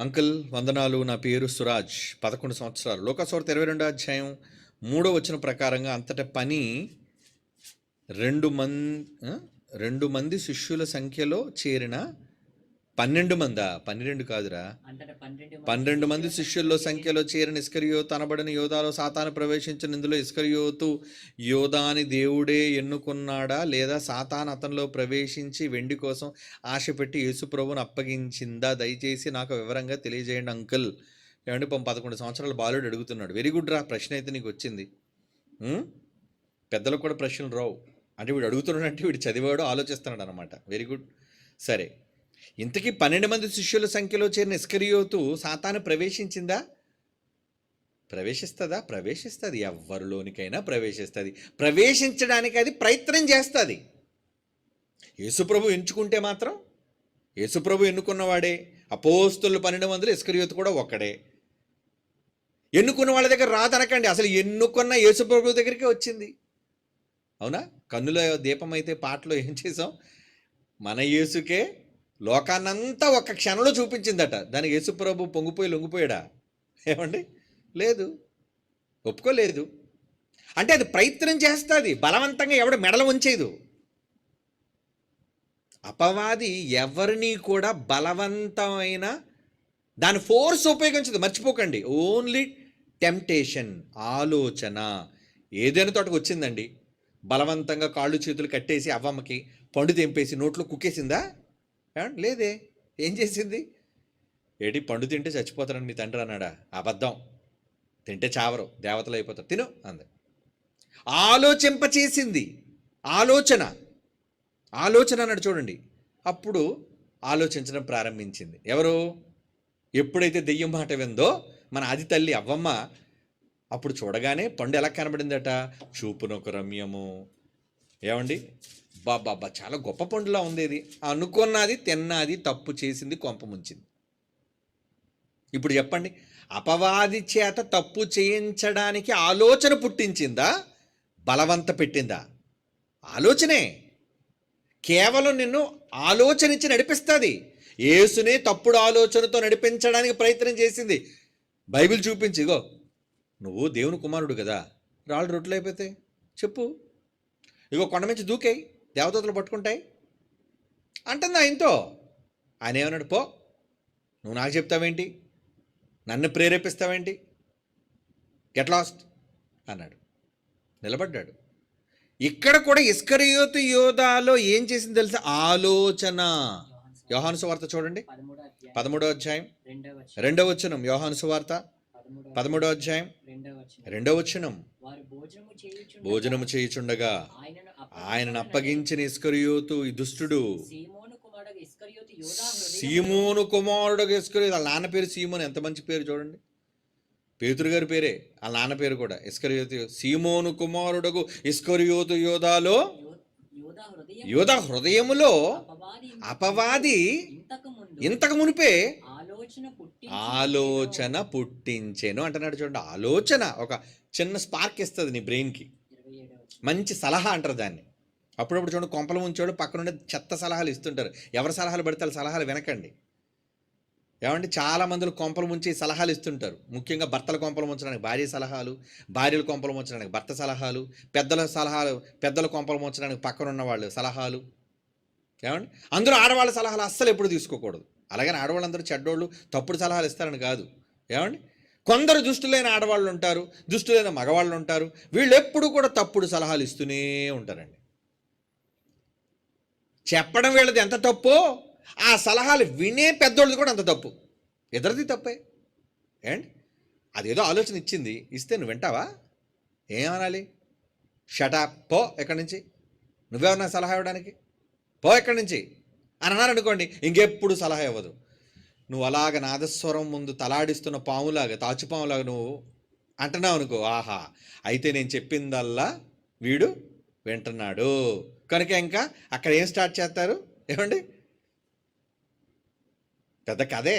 Uncle వందనాలు. నా పేరు సురాజ్. పదకొండు సంవత్సరాలు. లోకసోర్త ఇరవై రెండో అధ్యాయం మూడో వచ్చిన ప్రకారంగా అంతట పని రెండు మంది రెండు మంది శిష్యుల సంఖ్యలో చేరిన పన్నెండు మందా? పన్నెండు కాదురా. పన్నెండు మంది శిష్యుల్లో సంఖ్యలో చేరిన ఇస్కరియోతు అనబడిన యోధాలో సాతాను ప్రవేశించిన ఇందులో ఇస్కరియోతు యోధాని దేవుడే ఎన్నుకున్నాడా? లేదా సాతాన్ అతనిలో ప్రవేశించి వెండి కోసం ఆశ పెట్టి యేసుప్రభుని అప్పగించిందా? దయచేసి నాకు వివరంగా తెలియజేయండి అంకుల్. ఏమండి పాపం పదకొండు సంవత్సరాల బాలుడు అడుగుతున్నాడు. వెరీ గుడ్ రా ప్రశ్న అయితే నీకు వచ్చింది? పెద్దలకు కూడా ప్రశ్నలు రావు. అంటే వీడు అడుగుతున్నాడు అంటే వీడు చదివాడు ఆలోచిస్తున్నాడు అనమాట వెరీ గుడ్. సరే. ఇంతకీ పన్నెండు మంది శిష్యుల సంఖ్యలో చేరిన ఇస్కరియోతు సాతాను ప్రవేశించిందా? ప్రవేశిస్తుందా? ప్రవేశిస్తుంది. ఎవరిలోనికైనా ప్రవేశిస్తుంది. ప్రవేశించడానికి అది ప్రయత్నం చేస్తుంది. యేసుప్రభు ఎంచుకుంటే మాత్రం యేసుప్రభు ఎన్నుకున్నవాడే అపోస్తులు పన్నెండు మందులు ఇస్కరియోతు కూడా ఒక్కడే. ఎన్నుకున్న వాళ్ళ దగ్గర రాదనకండి. అసలు ఎన్నుకున్న యేసుప్రభు దగ్గరికి వచ్చింది. అవునా? కన్నుల దీపం అయితే పాటలో ఏం చేసాం? మన యేసుకే లోకాన్నంతా ఒక్క క్షణంలో చూపించిందట. దానికి యేసుప్రభు పొంగిపోయి లొంగిపోయాడా? ఏమండి? లేదు. ఒప్పుకోలేదు. అంటే అది ప్రయత్నం చేస్తుంది. బలవంతంగా ఎవడు మెడలు ఉంచేదు అపవాది ఎవరిని కూడా బలవంతమైన దాని ఫోర్స్ ఉపయోగించదు. మర్చిపోకండి. ఓన్లీ టెంప్టేషన్ ఆలోచన. ఏదైనా తోటకు వచ్చిందండి. బలవంతంగా కాళ్ళు చేతులు కట్టేసి అవ్వమ్మకి పండు తెంపేసి నోట్లో కుక్కేసిందా? లేదే. ఏం చేసింది? ఏడి పండు తింటే చచ్చిపోతారని మీ తండ్రి అన్నాడా? అబద్ధం. తింటే చావరు. దేవతలు అయిపోతారు. తిను అంది. ఆలోచింపచేసింది. ఆలోచన. ఆలోచన అన్నాడు చూడండి. అప్పుడు ఆలోచించడం ప్రారంభించింది. ఎవరు? ఎప్పుడైతే దెయ్యం మాట విందో మన ఆది తల్లి అవ్వమ్మ అప్పుడు చూడగానే పండు ఎలా కనబడిందట? చూపునొక రమ్యము. ఏమండి? బాబా చాలా గొప్ప పండులా ఉంది ఇది. అనుకున్నది తిన్నది తప్పు చేసింది కొంప ముంచింది. ఇప్పుడు చెప్పండి అపవాది చేత తప్పు చేయించడానికి ఆలోచన పుట్టించిందా? బలవంత పెట్టిందా? ఆలోచనే. కేవలం నిన్ను ఆలోచనించి నడిపిస్తుంది. యేసునే తప్పుడు ఆలోచనతో నడిపించడానికి ప్రయత్నం చేసింది. బైబిల్ చూపించి ఇగో నువ్వు దేవుని కుమారుడు కదా. రాళ్ళు రొట్టెలు అయిపోతే చెప్పు. ఇగో కొండ నుంచి దూకేయి. దేవదూతలు పట్టుకుంటాయి. అంటుంది ఆయనతో ఆయన ఏమన్నాడు పో నువ్వు నాకు చెప్తావేంటి? నన్ను ప్రేరేపిస్తావేంటి? గెట్ లాస్ట్ అన్నాడు. నిలబడ్డాడు. ఇక్కడ కూడా ఇస్కరియోతు యోధాలో ఏం చేసింది తెలుసా? ఆలోచన. యోహాను సువార్త చూడండి. పదమూడో అధ్యాయం. రెండవ వచనం. యోహాను సువార్త. పదమూడవ పదమూడో అధ్యాయం. రెండవ వచనం. భోజనము చేయుచుండగా ఆయనను అప్పగించిన ఇస్కరియోతు ఈ దుష్టుడు. సీమోను కుమారుడు ఇస్కరియోతు వాళ్ళ నాన్న పేరు సీమోను. ఎంత మంచి పేరు చూడండి. పేతురు గారి పేరే. వాళ్ళ నాన్న పేరు కూడా ఇస్కరియోతు. సీమోను కుమారుడకు ఇస్కరియోతు యోధాలో యోధా హృదయం యోధ హృదయములో అపవాది ఇంతకు మునిపే ఆలోచన పుట్టి ఆలోచన పుట్టించెను అంటున్నాడు చూడండి. ఆలోచన ఒక చిన్న స్పార్క్ ఇస్తుంది నీ బ్రెయిన్కి. మంచి సలహా అంటారు దాన్ని. అప్పుడప్పుడు చూడండి కొంపలు ఉంచాడు పక్కనుండే చెత్త సలహాలు ఇస్తుంటారు. ఎవరి సలహాలు పడితే వాళ్ళ సలహాలు వినకండి. ఏమంటే చాలా మందిలో కొంపలు ముంచి సలహాలు ఇస్తుంటారు. ముఖ్యంగా భర్తల కొంపలు ముంచడానికి భార్య సలహాలు భార్యల కొంపలు ముంచడానికి భర్త సలహాలు పెద్దల సలహాలు పెద్దల కొంపలు ముంచడానికి పక్కన ఉన్న వాళ్ళు సలహాలు. ఏమండి? అందరూ ఆడవాళ్ళ సలహాలు అస్సలు ఎప్పుడు తీసుకోకూడదు. అలాగని ఆడవాళ్ళందరూ చెడ్డోళ్ళు తప్పుడు సలహాలు ఇస్తారని కాదు. ఏమండి? కొందరు దుష్టులైన ఆడవాళ్ళు ఉంటారు దుష్టులైన మగవాళ్ళు ఉంటారు. వీళ్ళు ఎప్పుడు కూడా తప్పుడు సలహాలు ఇస్తూనే ఉంటారండి. చెప్పడం వీళ్ళది ఎంత తప్పో ఆ సలహాలు వినే పెద్దోళ్ళది కూడా అంత తప్పు. ఇద్దరిది తప్పే. ఏంటి? అదేదో ఆలోచన ఇచ్చింది. ఇస్తే నువ్వు వింటావా? ఏమనాలి? షటాప్ పో ఎక్కడి నుంచి. నువ్వెవరన్నా సలహా ఇవ్వడానికి? పో ఎక్కడి నుంచి. అని అన్నారనుకోండి ఇంకెప్పుడు సలహా ఇవ్వదు. నువ్వు అలాగ నాదస్వరం ముందు తలాడిస్తున్న పాములాగా తాచుపాములాగా నువ్వు అంటున్నావు అనుకో ఆహా అయితే నేను చెప్పిందల్లా వీడు వింటున్నాడు. కనుక ఇంకా అక్కడ ఏం స్టార్ట్ చేస్తారు? ఏమండి? పెద్ద కదే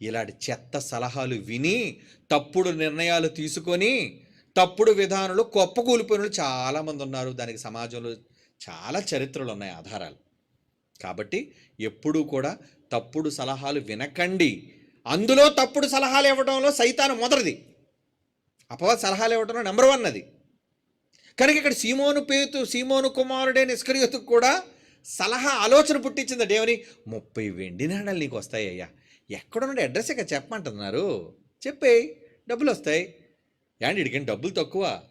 ఇలాంటి చెత్త సలహాలు విని తప్పుడు నిర్ణయాలు తీసుకొని తప్పుడు విధానంలో కుప్పకూలిపోయిన వాళ్ళు చాలామంది ఉన్నారు. దానికి సమాజంలో చాలా చరిత్రలు ఉన్నాయి ఆధారాలు. కాబట్టి ఎప్పుడూ కూడా తప్పుడు సలహాలు వినకండి. అందులో తప్పుడు సలహాలు ఇవ్వడంలో సైతాను మొదటిది. అపవాద సలహాలు ఇవ్వడంలో నెంబర్ వన్ అది. కనుక ఇక్కడ సీమోను పేతు సీమోను కుమారుడే నిష్క్రియతకు కూడా సలహా ఆలోచన పుట్టించింది దేవుని. ముప్పై వెండి నాణాలు నీకు వస్తాయి అయ్యా. ఎక్కడున్నాడు అడ్రస్ ఇక చెప్పమంటున్నారు. చెప్పే డబ్బులు వస్తాయి. యాండి ఇడికండి డబ్బులు తక్కువ?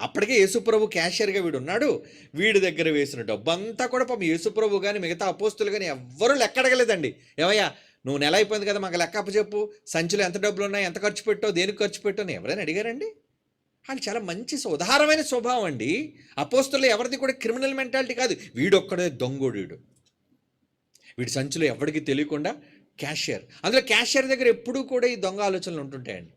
అప్పటికే యేసుప్రభు క్యాషియర్గా వీడు ఉన్నాడు వీడి దగ్గర వేసిన డబ్బు అంతా కూడా పాపం యేసుప్రభు కానీ మిగతా అపోస్తులు కానీ ఎవ్వరూ లెక్కడగలేదండి. ఏమయ్యా నువ్వు నెల అయిపోయింది కదా మాకు లెక్క చెప్పు సంచిలో ఎంత డబ్బులు ఉన్నాయి ఎంత ఖర్చు పెట్టావు దేనికి ఖర్చు పెట్టావు ఎవరైనా అడిగారండి? వాళ్ళు చాలా మంచి స్వ- స్వభావం అండి. అపోస్తులు ఎవరిది కూడా క్రిమినల్ మెంటాలిటీ కాదు. వీడొక్కడే దొంగోడు వీడు వీడి సంచిలో ఎవరికి తెలియకుండా క్యాషియర్. అందులో క్యాషియర్ దగ్గర ఎప్పుడూ కూడా ఈ దొంగ ఆలోచనలు ఉంటుంటాయండి.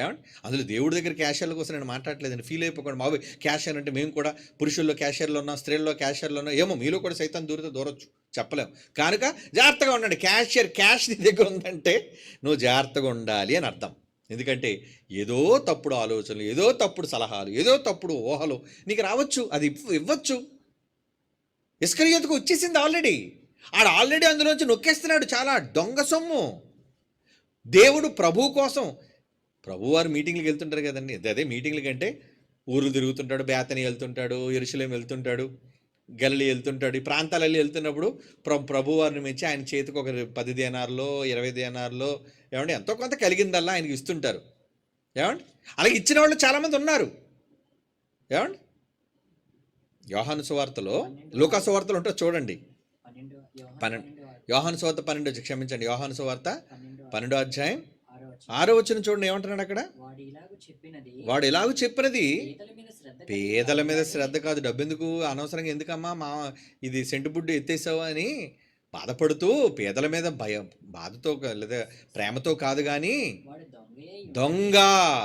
ఏమండి? అందులో దేవుడి దగ్గర క్యాషియర్ల కోసం నేను మాట్లాడలేదండి ఫీల్ అయిపోకండి. మావి క్యాషియర్ అంటే మేము కూడా పురుషుల్లో క్యాషియర్లు ఉన్నాం స్త్రీల్లో క్యాషియర్లు ఉన్నాం. ఏమో మీలో కూడా సైతం దూరితే దూరొచ్చు. చెప్పలేము కనుక జాగ్రత్తగా ఉండండి. క్యాషియర్ క్యాష్ నీ దగ్గర ఉందంటే నువ్వు జాగ్రత్తగా ఉండాలి అని అర్థం. ఎందుకంటే ఏదో తప్పుడు ఆలోచనలు ఏదో తప్పుడు సలహాలు ఏదో తప్పుడు ఊహలు నీకు రావచ్చు అది ఇవ్వచ్చు. ఇస్కరియోతుకు వచ్చేసింది ఆల్రెడీ. ఆడు ఆల్రెడీ అందులోంచి నొక్కేస్తున్నాడు. చాలా దొంగ సొమ్ము. దేవుడు ప్రభు కోసం ప్రభువారు మీటింగ్లకు వెళ్తుంటారు కదండి. అదే- అదే మీటింగ్లకి అంటే ఊర్లు తిరుగుతుంటాడు బేతని వెళ్తుంటాడు ఎరుసలేం వెళ్తుంటాడు గల్లి వెళ్తుంటాడు. ఈ ప్రాంతాలలో వెళ్తున్నప్పుడు ప్ర ప్రభువారిని మెచ్చి ఆయన చేతికి ఒక పది దేనార్లో ఇరవై దేనార్లో ఏమంటే ఎంతో కొంత కలిగిందల్లా ఆయనకి ఇస్తుంటారు. ఏమండి? అలాగే ఇచ్చిన వాళ్ళు చాలామంది ఉన్నారు. ఏమండి? యోహాను సువార్తలో లూకా సువార్తలు ఉంటే చూడండి. పన్నెండు యోహాను సువార్త పన్నెండు క్షమించండి. యోహాను సువార్త. పన్నెండో అధ్యాయం ఆరో వచ్చిన చూడండి ఏమంటున్నాడు అక్కడ? వాడు ఇలాగ చెప్పినది వాడు ఎలాగో చెప్పినది పేదల మీద శ్రద్ధ కాదు శ్రద్ధ కాదు డబ్బు ఎందుకు అనవసరంగా ఎందుకమ్మా మా ఇది సెంటు బుడ్డు ఎత్తేసావు అని బాధపడుతూ పేదల మీద భయం బాధతో లేదా ప్రేమతో కాదు కానీ దొంగ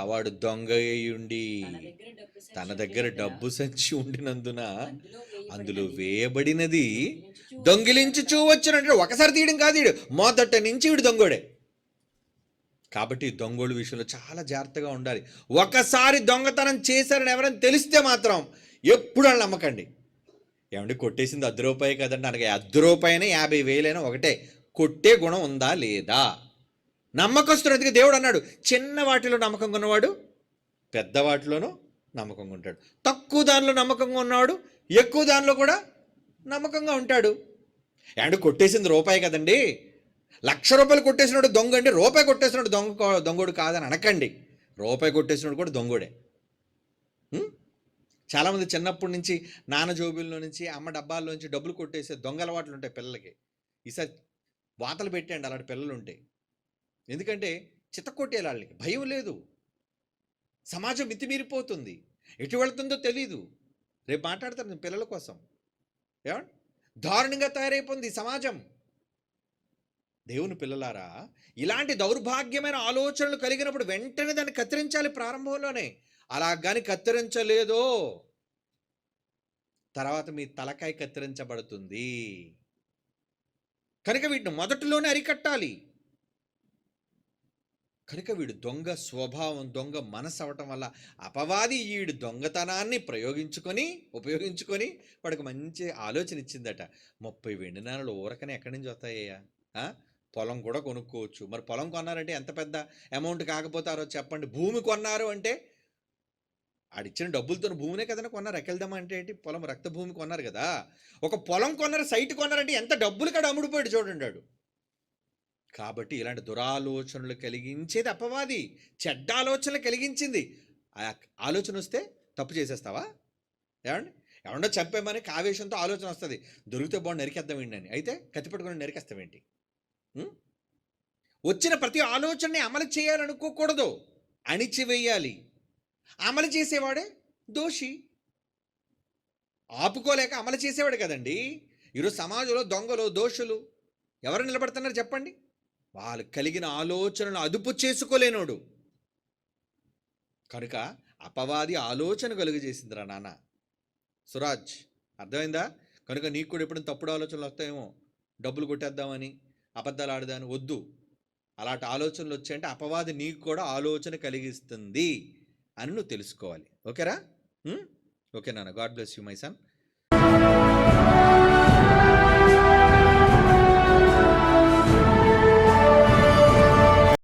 వాడు దొంగ అయ్యుండి తన దగ్గర డబ్బు సంచి ఉండినందున అందులో వేయబడినది. దొంగిలించుచూ వచ్చినట్టు ఒకసారి తీయడం కాదు మొదట నుంచి వీడు దొంగోడే. కాబట్టి దొంగోడు విషయంలో చాలా జాగ్రత్తగా ఉండాలి. ఒకసారి దొంగతనం చేశారని ఎవరైనా తెలిస్తే మాత్రం ఎప్పుడు వాళ్ళు నమ్మకండి. ఏమండి కొట్టేసింది అర్ధ రూపాయి కదండి. అనగా అర్ధ రూపాయనే యాభై వేలైనా ఒకటే. కొట్టే గుణం ఉందా లేదా? నమ్మకస్తుడు దేవుడు అన్నాడు చిన్న వాటిలో నమ్మకంగా ఉన్నవాడు పెద్ద వాటిలోనూ నమ్మకంగా ఉంటాడు. తక్కువ దానిలో నమ్మకంగా ఉన్నవాడు ఎక్కువ దానిలో కూడా నమ్మకంగా ఉంటాడు. ఏమంటే కొట్టేసింది రూపాయి కదండి. లక్ష రూపాయలు కొట్టేసినట్టు దొంగ అంటే రూపాయి కొట్టేసినోడు దొంగ దొంగడు దొంగోడు కాదని అనకండి. రూపాయి కొట్టేసినోడు కూడా దొంగోడే. చాలామంది చిన్నప్పటి నుంచి నాన్న జోబుల్లో నుంచి అమ్మ డబ్బాల్లో నుంచి డబ్బులు కొట్టేసే దొంగ అలవాట్లు ఉంటాయి పిల్లలకి. ఈసారి వాతలు పెట్టండి అలాంటి పిల్లలు ఉంటాయి ఎందుకంటే చిత్తకొట్టే వాళ్ళకి. భయం లేదు. సమాజం మితిమీరిపోతుంది ఎటు వెళ్తుందో తెలీదు. రేపు మాట్లాడతారు పిల్లల కోసం. ఏమండి? దారుణంగా తయారైపోయింది సమాజం. దేవుని పిల్లలారా ఇలాంటి దౌర్భాగ్యమైన ఆలోచనలు కలిగినప్పుడు వెంటనే దాన్ని కత్తిరించాలి ప్రారంభంలోనే. అలా కానీ కత్తిరించలేదో. తర్వాత మీ తలకాయ కత్తిరించబడుతుంది. కనుక వీటిని మొదటిలోనే అరికట్టాలి. కనుక వీడు దొంగ స్వభావం దొంగ మనసు అవటం వల్ల అపవాది వీడు దొంగతనాన్ని ప్రయోగించుకొని ఉపయోగించుకొని వాడికి మంచి ఆలోచన ఇచ్చిందట. ముప్పై వెండి నాణాలు ఊరకనే ఎక్కడి నుంచి వస్తాయ్యా పొలం కూడా కొనుక్కోవచ్చు. మరి పొలం కొన్నారంటే ఎంత పెద్ద అమౌంట్ కాకపోతారో చెప్పండి భూమి కొన్నారు అంటే ఆడిచ్చిన డబ్బులతో భూమినే కదన్నా కొన్నారు. ఎక్కెళ్దామా అంటే ఏంటి? పొలం రక్త భూమి కొన్నారు కదా. ఒక పొలం కొన్నారు సైట్ కొన్నారంటే ఎంత డబ్బులు కాడ అమ్ముడుపోయాడు చూడండాడు కాబట్టి ఇలాంటి దురాలోచనలు కలిగించేది అపవాది. చెడ్డ ఆలోచనలు కలిగించింది. ఆ ఆలోచన వస్తే తప్పు చేసేస్తావా? ఏమండి? ఎవడో చంపేమని ఆవేశంతో ఆలోచన వస్తుంది. దొరికితే బాగుండి నరికేద్దాం ఏంటి అని అయితే కత్తి పట్టుకొని నరికేస్తామేంటి ఏంటి వచ్చిన ప్రతి ఆలోచనని అమలు చేయాలనుకోకూడదు. అణిచివేయాలి. అమలు చేసేవాడే దోషి. ఆపుకోలేక అమలు చేసేవాడు కదండి. ఈరోజు సమాజంలో దొంగలు దోషులు ఎవరు నిలబడుతున్నారు చెప్పండి? వాళ్ళు కలిగిన ఆలోచనను అదుపు చేసుకోలేనోడు. కనుక అపవాది ఆలోచన కలుగజేసిందిరా నాన్న. సురాజ్ అర్థమైందా? కనుక నీకు కూడా ఎప్పుడు తప్పుడు ఆలోచనలు వస్తాయేమో. డబ్బులు కొట్టేద్దామని. అబద్ధాలు ఆడదాని వద్దు. అలాంటి ఆలోచనలు వచ్చాయంటే అపవాది నీకు కూడా ఆలోచన కలిగిస్తుంది అని నువ్వు తెలుసుకోవాలి. ఓకేరా? ఓకే నాన్న. God bless you my son.